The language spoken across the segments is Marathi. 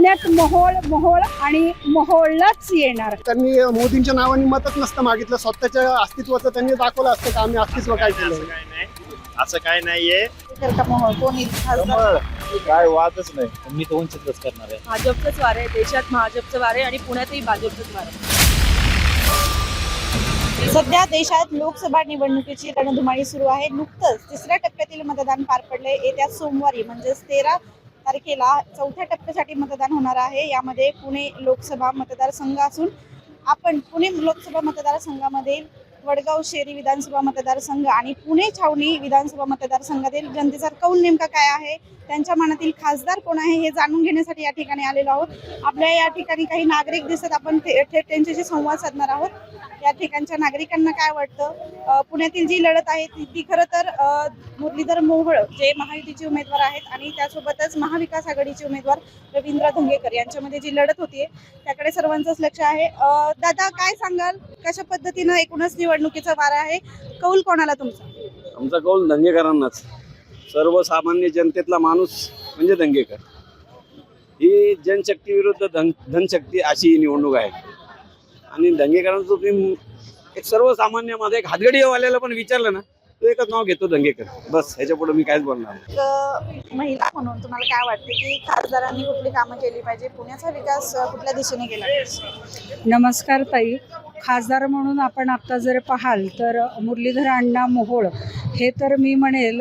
पुण्यात मोहोळ मोहोळ आणि मोहोळलाच येणार. त्यांनी मोदींच्या नावाने मतच नसतं मागितलं. स्वतःच्या अस्तित्वाचं त्यांनी दाखवलं असतं का आम्ही अस्तित्व काय असं केलं काय नाही. असं काय नाहीये. काय वादच नाही. मी वंचितच करणार आहे. भाजपचंच वार आहे. देशात भाजपचं वार आहे आणि पुण्यातही भाजपचंच वार आहे. सध्या देशात लोकसभा निवडणुकीची रणधुमाळी सुरू आहे. नुकतंच तिसऱ्या टप्प्यातील मतदान पार पडले येत्या सोमवारी म्हणजेच तेरा तारखेला चौथ्या टप्प्यासाठी मतदान होणार आहे. यामध्ये पुणे लोकसभा मतदारसंघ असून आपण पुणे लोकसभा मतदारसंघामध्ये वडगाव शेरी विधानसभा मतदारसंघ आणि पुणे छावणी विधानसभा मतदारसंघातील जनतेचा कौल नेमका काय आहे? त्यांच्या मनातील खासदार कोण आहे हे जाणून घेण्यासाठी या ठिकाणी आलेलो आहोत. आपल्या या ठिकाणी काही नागरिक दिसत आपण थेट त्यांच्याशी संवाद साधणार आहोत. या ठिकाणच्या नागरिकांना काय वाटतं? पुण्यातील जी लढत आहे ती ती खरं तर मुरलीधर मोहोळ जे महायुतीचे उमेदवार आहेत आणि त्यासोबतच महाविकास आघाडीचे उमेदवार रवींद्र धंगेकर यांच्यामध्ये जी लढत होतीये त्याकडे सर्वांचंच लक्ष आहे. दादा काय सांगाल? कशा पद्धतीनं एकूणच निवडणुकीचा वारा आहे. कौल कोणाला तुमचा? आमचा कौल दंगेकरांनाच. सर्वसामान्य जनतेतला माणूस म्हणजे दंगेकर. ही जनशक्ती विरुद्ध धन धनशक्ती अशी ही निवडणूक आहे. आणि दंगेकरांचं तुम्ही एक सर्वसामान्य एक हातगडीवाल्याला पण विचारलं ना तो एकच नाव घेतो दंगेकर. बस ह्याच्या पुढे मी काहीच बोलणार नाही. एक अ, महिला म्हणून तुम्हाला काय वाटते की खासदारांनी कुठली कामं केली पाहिजे? पुण्याचा विकास अ, कुठल्या दिशेने केला पाहिजे? नमस्कार ताई. खासदार म्हणून आपण आता जर पाहाल तर मुरलीधर अण्णा मोहोळ हे तर मी म्हणेल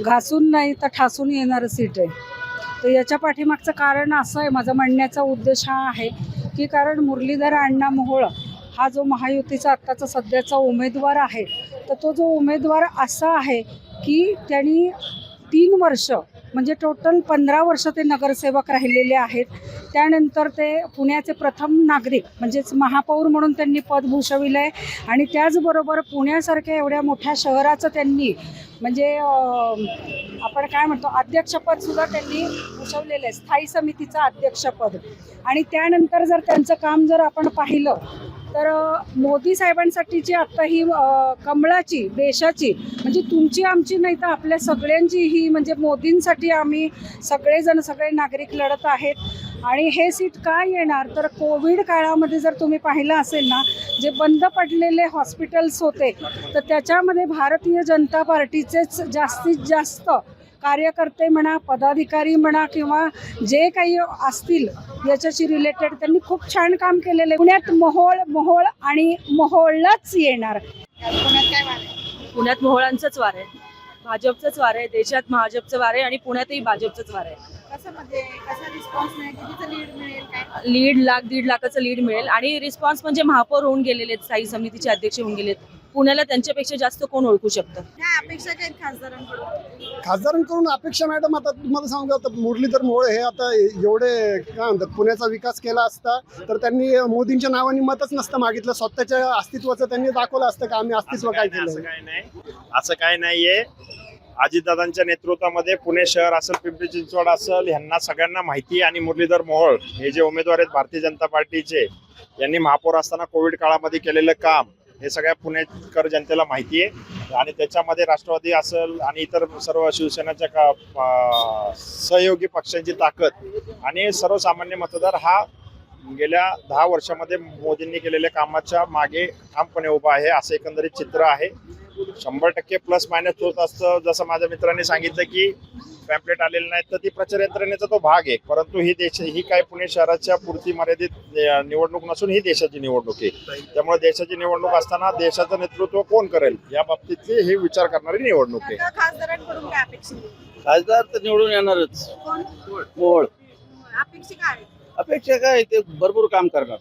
घासून नाही तर ठासून येणारं सीट आहे. तर याच्या पाठीमागचं कारण असं आहे माझा म्हणण्याचा उद्देश हा आहे की कारण मुरलीधर अण्णा मोहोळ हा जो महायुतीचा आत्ताचा सध्याचा उमेदवार आहे तर तो जो उमेदवार असा आहे की त्यांनी तीन वर्ष म्हणजे टोटल पंधरा वर्ष ते नगरसेवक राहिलेले आहेत. त्यानंतर ते पुण्याचे प्रथम नागरिक म्हणजेच महापौर म्हणून त्यांनी पद भूषविलं आहे आणि त्याचबरोबर पुण्यासारख्या एवढ्या मोठ्या शहराचं त्यांनी म्हणजे आपण काय म्हणतो अध्यक्षपदसुद्धा त्यांनी भूषवलेलं आहे. स्थायी समितीचं अध्यक्षपद. आणि त्यानंतर जर त्यांचं काम जर आपण पाहिलं तर मोदी साहेबांसाठी जी आत्ता ही कमळाची देशाची म्हणजे तुमची आमची नाही तर आपल्या सगळ्यांची ही म्हणजे मोदींसाठी आम्ही सगळेजण सगळे नागरिक लढत आहेत. आणि हे सीट काय येणार? तर कोविड काळामध्ये जर तुम्ही पाहिलं असेल ना जे बंद पडलेले हॉस्पिटल्स होते तर त्याच्यामध्ये भारतीय जनता पार्टीचेच जास्तीत जास्त कार्यकर्ते म्हणा पदाधिकारी म्हणा किंवा जे काही असतील याच्याशी रिलेटेड त्यांनी खूप छान काम केलेलं आहे. पुण्यात मोहोळ मोहोळ आणि मोहोळलाच येणार. पुण्यात मोहळांचंच वार. आहे भाजपचंच वार आहे देशात भाजपचं वार आहे आणि पुण्यातही भाजपचंच वार. आहे कसं म्हणजे कसा रिस्पॉन्स मिळेल कितीचं लीड मिळेल काय? लीड लाख दीड लाखाचं लीड मिळेल. आणि रिस्पॉन्स म्हणजे महापौर होऊन गेलेले आहेत स्थायी समितीचे अध्यक्ष होऊन गेलेत. पुण्याला त्यांच्यापेक्षा जास्त कोण ओळखू शकतं? काय अपेक्षा काय आहेत खासदारांकडून? खासदारांकडून अपेक्षा मॅडम आता तुम्हाला सांगू आता मुरलीधर मोहोळ हे आता एवढे काय म्हणतात पुण्याचा विकास केला असता तर त्यांनी मोदींच्या नावाने मतच नसतं मागितलं. स्वतःच्या अस्तित्वाचं त्यांनी दाखवलं असतं का आम्ही अस्तित्व असं काय नाही, असं केलं काय नाही. असं काय नाहीये. अजितदादांच्या नेतृत्वामध्ये पुणे शहर असेल पिंपरी चिंचवड असेल ह्यांना सगळ्यांना माहिती आहे. आणि मुरलीधर मोहोळ हे जे उमेदवार आहेत भारतीय जनता पार्टीचे यांनी महापौर असताना कोविड काळामध्ये केलेलं काम हे सगळ्या पुणेकर जनतेला माहिती आहे. आणि त्याच्यामध्ये राष्ट्रवादी असेल आणि इतर सर्व शिवसेनाच्या का सहयोगी पक्षांची ताकद आणि सर्वसामान्य मतदार हा गेल्या दहा वर्षामध्ये मोदींनी केलेल्या कामाच्या मागे ठामपणे उभा आहे असं एकंदरीत चित्र आहे. शंभर टक्के प्लस मायनस होत असतं. जसं माझ्या मित्रांनी सांगितलं की पॅम्पलेट आलेले नाहीत तर ती प्रचार यंत्रणेचा तो भाग आहे. परंतु ही देश ही काय पुणे शहराच्या पुरती मर्यादित निवडणूक नसून ही देशाची निवडणूक आहे. त्यामुळे देशाची निवडणूक असताना देशाचं नेतृत्व कोण करेल? या बाबतीतली ही विचार करणारी निवडणूक आहे. आता खासदारांकडून काय अपेक्षा आहे? खासदार तर निवडून येणारच. कोण? मोहोळ अपेक्षा काय आहेत? अपेक्षा काय ते भरपूर काम करणार.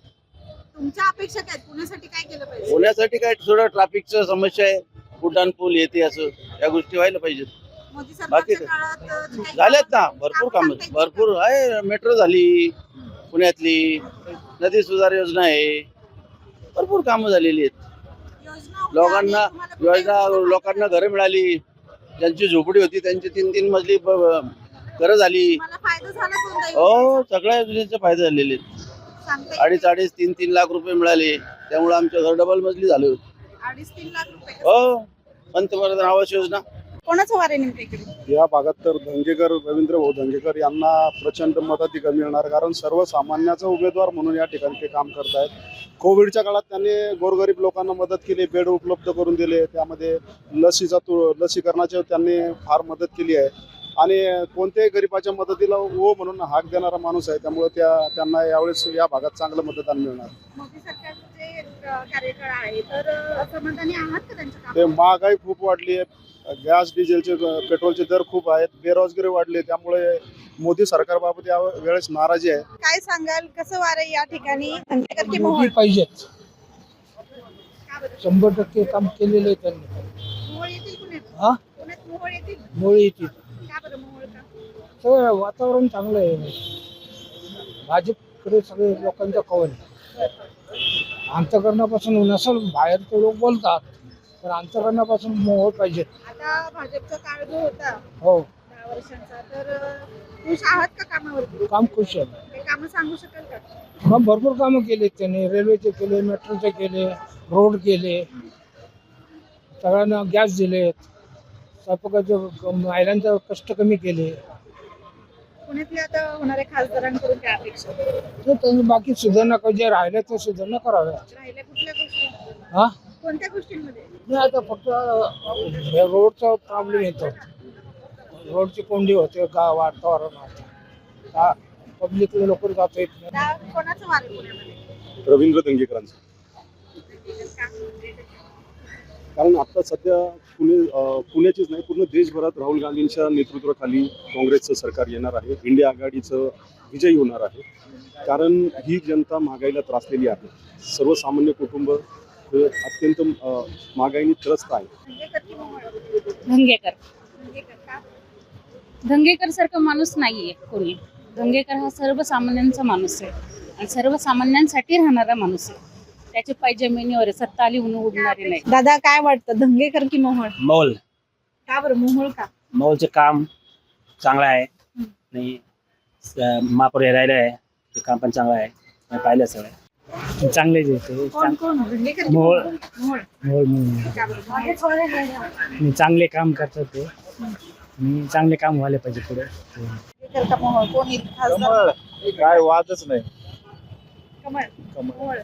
तुमच्या अपेक्षा काय? पुण्यासाठी काय केलं पाहिजे? पुण्यासाठी काय? थोडं ट्रॅफिकचं समस्या आहे. उड्डाण पूल येते असं या गोष्टी व्हायला पाहिजेत. मोदी बाकी सरकारच्या काळात अ, काही झाल्यात ना भरपूर कामं. भरपूर आहे मेट्रो झाली पुण्यातली नदी सुधार योजना आहे. भरपूर कामं झालेली आहेत? योजना लोकांना तुम्हाला योजना लोकांना घरं मिळाली. ज्यांची झोपडी होती त्यांची तीन तीन मजली ब- ब- घरं झाली. तुम्हाला फायदा झाला कोणता हो? सगळ्या योजनेचे फायदे झालेले आहेत. सांगता येईल अडीच अडीच तीन तीन लाख रुपये मिळाले. त्यामुळे आमच्या घर डबल मजली झाले होते. अडीच तीन लाख रुपये हो पंतप्रधान आवास योजना. कोणाचं वार आहे नेमकं इकडे? या भागात तर धंगेकर रवींद्र भाऊ धंगेकर यांना प्रचंड मताधिक्य मिळणार कारण सर्वसामान्याचा उमेदवार म्हणून या ठिकाणी ते काम करत आहेत. कोविडच्या काळात त्यांनी गोरगरीब लोकांना मदत केली बेड उपलब्ध करून दिले त्यामध्ये लसीचा तु लसीकरणाची त्यांनी फार मदत केली आहे. आणि कोणत्याही गरिबाच्या मदतीला ओ म्हणून हाक देणारा माणूस आहे त्यामुळे त्या त्यांना यावेळेस या भागात चांगलं मतदान मिळणार. मोदी अ, कार्यकाळ आहे. तर अ, समाधानी आहात का त्यांच्या ते? महागाई खूप वाढली आहे. गॅस डिझेलचे पेट्रोलचे दर खूप आहेत. बेरोजगारी वाढली त्यामुळे मोदी सरकारबाबत या वेळेस नाराजी आहे. काय सांगाल? कसं वार आहे या ठिकाणी? धंगेकर की मोहोळ मोदी पाहिजेत. का बरं? शंभर टक्के काम केलेलं आहे त्यांनी. मोहोळ येतील पुण्यात हा? पुण्यात मोहोळ येतील? मोळी येतील. का बरं मोहोळ का? सगळं वातावरण चांगलं आहे. भाजपकडे सगळे लोकांचा कौल आहे. अंतकरणापासून नसल बाहेरचे लोक बोलतात पण अंतकरणापासून मोह पाहिजेत आता भाजपचा काळ जो होता हो. दहा वर्षांचा तर अ, खुश आहात का कामावरती? काम खुश आहे. काही कामं सांगू शकाल का? मग भरपूर कामं केलेत त्यांनी रेल्वेचे केले मेट्रोचे केले रोड केले सगळ्यांना गॅस दिलेत स्वयंपाकाचे महिलांचं कष्ट कमी केले. पुण्यातल्या आता होणाऱ्या खासदारांकडून काय अपेक्षा? तर त्यांनी बाकी सुधारणा काही जे राहिल्या त्या सुधारणा कराव्या. राहिल्या कुठल्या गोष्टी? हा? कोणत्या गोष्टींमध्ये? नाही आता फक्त हे रोडचा प्रॉब्लेम येतो. रोडची कोंडी होते का वातावरण का पब्लिकला लवकर जाता येत नाही आता कोणाचं वार आहे पुण्यामध्ये? रवींद्र दंगेकरांचं. कारण आता सध्या पुणे पुण्याचीच नाही पूर्ण देशभरात राहुल गांधींच्या नेतृत्वाखाली काँग्रेसचं सरकार येणार आहे. इंडिया आघाडीचं विजयी होणार आहे. कारण ही जनता महागाईला त्रासलेली आहे. सर्वसामान्य कुटुंब हे अत्यंत महागाईने त्रस्त आहे. धंगेकर धंगेकर धंगेकर. धंगेकर सारखा माणूस नाहीये कोणी. धंगेकर हा सर्वसामान्यांचा माणूस आहे. आणि सर्वसामान्यांसाठी राहणारा माणूस आहे. त्याचे पाय जमिनीवर आहे सत्ता आली म्हणून उडणारे नाही. दादा काय वाटतं? धंगेकर की मोहोळ? मौल का बरं मोहोळ का? मौलचे काम चांगलं आहे. आणि स- महापौर राहिलं आहे. ते काम पण चांगलं आहे. मी पाहिलं सगळं. चांगलेच आहे कोण कोण? धंगेकर की मोहोळ. मोहोळ? मोहोळ. का बरं? मोहोळ? चांगले काम करतात ते. चांगले काम व्हायला पाहिजे पुढे. धंगेकर का मोहोळ? कोण येईल? खासदार? काय वादच नाही. कमळ.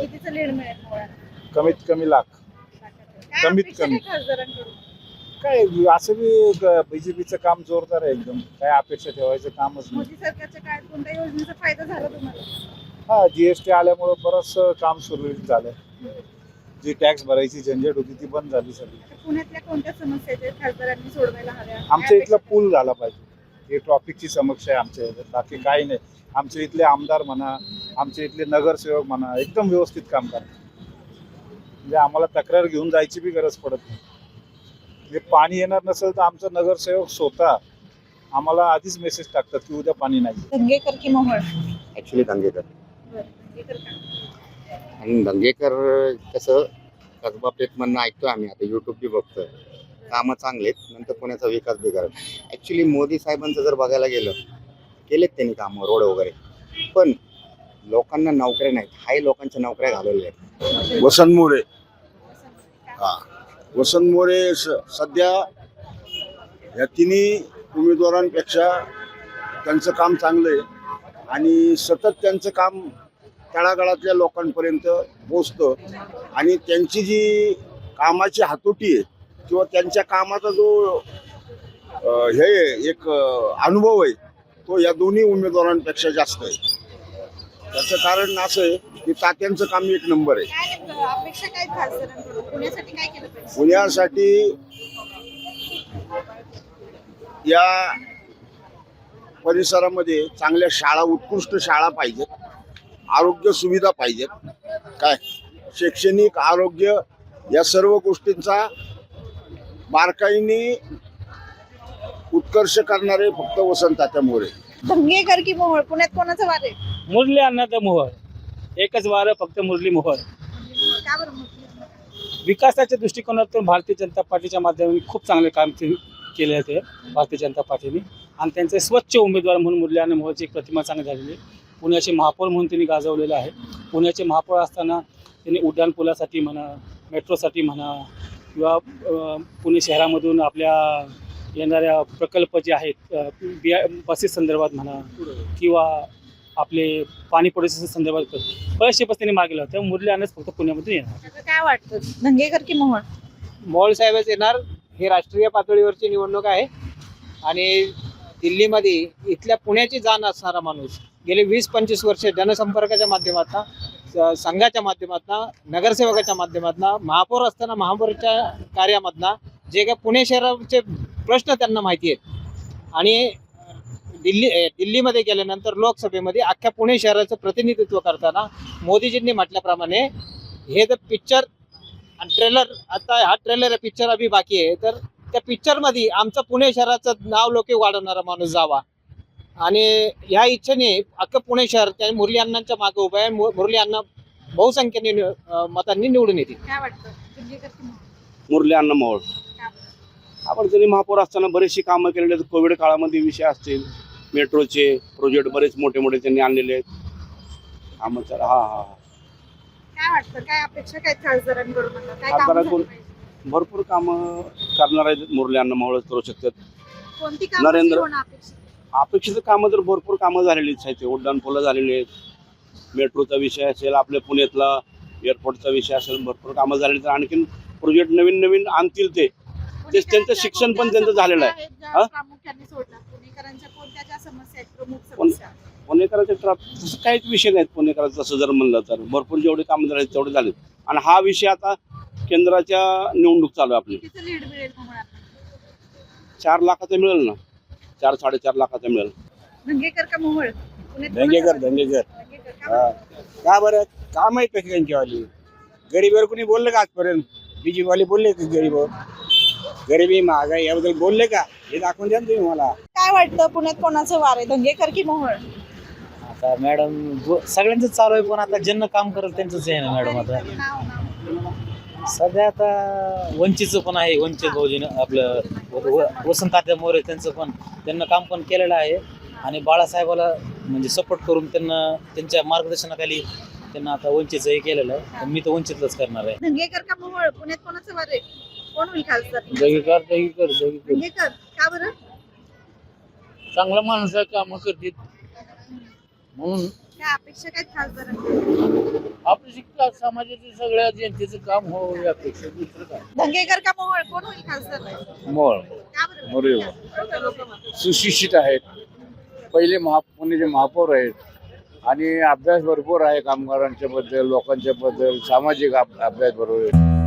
कितीचं लीड मिळेल? कमीत कमी लाख. काय कमीत अपेक्षा कमी. काय खासदारांकडून? काय असं बी बीजेपीचं काम जोरदार आहे एकदम. काय अपेक्षा ठेवायचं कामच नाही. मोदी सरकारच्या काळात कोणत्या योजनेचा फायदा झाला तुम्हाला? हा जीएसटी आल्यामुळं बरंचसं काम सुरळीत झालं जी टॅक्स भरायची झंझट होती ती बंद झाली सगळी. आता पुण्यातल्या कोणत्या समस्या आहेत? ज्या खासदारांनी सोडवायला हव्या. आमच्या इथला पूल झाला पाहिजे. ही ट्रॉफिकची समस्या आहे आमच्या इथं. बाकी काही नाही. आमच्या इथले आमदार म्हणा आमच्या इथले नगरसेवक म्हणा एकदम व्यवस्थित काम करतात. म्हणजे आम्हाला तक्रार घेऊन जायची बी गरज पडत नाही. म्हणजे पाणी येणार नसेल तर आमचा नगरसेवक स्वतः आम्हाला आधीच मेसेज टाकतात की उद्या पाणी नाही. धंगेकर की मोहोळ? ॲक्च्युली दंगेकर धंगेकर आणि दंगेकर कसं कसबा म्हणणं ऐकतोय आम्ही. आता यूट्यूब बी बघतोय. कामं चांगलेत नंतर पुण्याचा विकास बिघाड ॲक्च्युली मोदी साहेबांचं जर बघायला गेलं केलेत त्यांनी कामं रोड वगैरे. पण लोकांना नोकऱ्या नाहीत. हाही लोकांच्या नोकऱ्या घालवल्या आहेत. वसंत मोरे. हा. वसंत मोरे स- सध्या या तिन्ही उमेदवारांपेक्षा त्यांचं काम चांगलं आहे आणि सतत त्यांचं काम तळागाळातल्या लोकांपर्यंत पोचतं आणि त्यांची जी कामाची हातोटी आहे किंवा त्यांच्या कामाचा जो हे एक अनुभव आहे तो या दोन्ही उमेदवारांपेक्षा जास्त आहे. त्याचं कारण असं आहे की तात्यांचं काम एक नंबर आहे. पुण्यासाठी या परिसरामध्ये चांगल्या शाळा उत्कृष्ट शाळा पाहिजेत. आरोग्य सुविधा पाहिजेत. काय? शैक्षणिक आरोग्य या सर्व गोष्टींचा बारकाईने उत्कर्ष करणारे फक्त वसंताच्या मोरे. धंगेकर की मोहोळ? पुण्यात कोणाचं वार आहे? मुरली अण्णाचा मोहर एकच वार फक्त मुरली मोहर का बरं? विकासाच्या दृष्टिकोनातून भारतीय जनता पार्टीच्या माध्यमातून खूप चांगले काम ते केले आहे ते भारतीय जनता पार्टीने. आणि त्यांचे स्वच्छ उमेदवार म्हणून मुरली अण्णा मोहरची एक प्रतिमा चांगली झालेली आहे. पुण्याचे महापौर म्हणून त्यांनी गाजवलेलं आहे. पुण्याचे महापौर असताना त्यांनी उड्डाण पुलासाठी म्हणा मेट्रोसाठी म्हणा किंवा पुणे शहरामधून आपल्या येणाऱ्या प्रकल्प जे आहेत बिया बसेस संदर्भात म्हणा किंवा आपले पाणी पुरवठ्या संदर्भात बरेचसे बस त्यांनी मागेला होत्या मुरली आणच फक्त पुण्यामधून येणार. काय वाटतं? धंगेकर की मोहोळ? मोहोळ साहेबच येणार. ही राष्ट्रीय पातळीवरची निवडणूक आहे. आणि दिल्लीमध्ये इथल्या पुण्याची जाण असणारा माणूस गेले वीस पंचवीस वर्ष जनसंपर्काच्या माध्यमातून संघाच्या माध्यमातून नगरसेवकाच्या माध्यमातून महापौर असताना महापौरच्या कार्यामधनं जे काय पुणे शहराचे प्रश्न त्यांना माहिती आहेत. आणि दिल्ली दिल्लीमध्ये गेल्यानंतर लोकसभेमध्ये अख्ख्या पुणे शहराचं प्रतिनिधित्व करताना मोदीजींनी म्हटल्याप्रमाणे हे जर पिक्चर आणि ट्रेलर आता हा ट्रेलर पिक्चर अभि बाकी आहे तर त्या पिक्चरमध्ये आमचं पुणे शहराचं नाव लोके वाढवणारा माणूस जावा. आणि ह्या इच्छेने अख्खं पुणे शहर त्या मुरली अण्णांच्या मागे उभं आहे. मु- मुरली अण्णा बहुसंख्येने मतांनी निवडून येतील. काय वाटतं? धंगेकर की मोहोळ मुरली अण्णा मोहोळ. आपण त्यांनी महापौर असताना बरेचशी कामं केलेली आहेत. कोविड काळामध्ये विषय असतील. मेट्रोचे प्रोजेक्ट बरेच मोठे मोठे त्यांनी आणलेले आहेत. कामं तर हा हा काय वाटतं? काय अपेक्षा काय खासदारांकडून आता? काय कामं खासदारांकडून-? भरपूर कामं करणार आहेत मुरली अण्णा मोहोळच करू शकतात. कोणती कामं नरेंद्र- होणं अपेक्षित आहे? अपेक्षित कामं तर भरपूर कामं झालेलीच आहेत. उड्डाण पुलं झालेली आहेत. मेट्रोचा विषय असेल आपल्या पुण्यातला एअरपोर्टचा विषय असेल भरपूर कामं झालेली आहेत. आणखीन प्रोजेक्ट नवीन नवीन आणतील ते. तेच त्यांचं शिक्षण पण त्यांचं झालेलं आहे. पुणेकरांच्या पुणेकरांचे तसं काहीच विषय नाहीत पुणेकरांचं तसं जर म्हणलं तर. भरपूर जेवढे कामं झाले तेवढे झालेत. आणि हा विषय आता केंद्राच्या निवडणूक चालू आहे आपली. चार लाखाचं मिळेल ना. चार साडेचार लाखाचं मिळेल. धंगेकर का मोहोळ? पुण्यात धंगेकर कोणाचं- धंगेकर. धंगेकर का बरं? का बरं? का माहीत कशी त्यांच्यावाली? गरीबावर कोणी बोललं का आजपर्यंत? बीजेपीवाले बोलले का गरीबावर? गरिबी महागाई याबद्दल बोलले का? हे दाखवून द्या ना तुम्ही मला. काय वाटतं पुण्यात कोणाचं वार आहे? धंगेकर की मोहोळ? आता मॅडम सगळ्यांचं चालू आहे पण आता ज्यांना काम करेल त्यांचंच आहे ना मॅडम आता. नाव नाव. सध्या आता वंचितचं पण आहे वंचित बहुजन आपलं व- व- वसंत तात्या मोरे त्यांचं पण त्यांना काम पण केलेलं आहे. आणि बाळासाहेबाला म्हणजे सपोर्ट करून त्यांना त्यांच्या मार्गदर्शनाखाली त्यांना आता वंचितचं हे केलेलं आहे. तर मी तर वंचितलंच करणार आहे. धंगेकर का मोहोळ? पुण्यात कोणाचं वार आहे? कोण होईल खासदार? दगीकर दगीकर दगीकर धंगेकर का बरं? चांगला माणूस आहे कामं करतील. म्हणून काय अपेक्षा काय खासदारांकडून समाजाचे सगळ्या जनतेचं काम हो यापेक्षा दुसरं काय? धंगेकर का मोहोळ? कोण होईल खासदार? मोळ का बरं? मोरे. सुशिक्षित आहेत. पहिले महा पुण्याचे महापौर आहेत आणि अभ्यास भरपूर आहे कामगारांच्या बद्दल लोकांच्या बद्दल सामाजिक अभ- अभ्यास बरोबर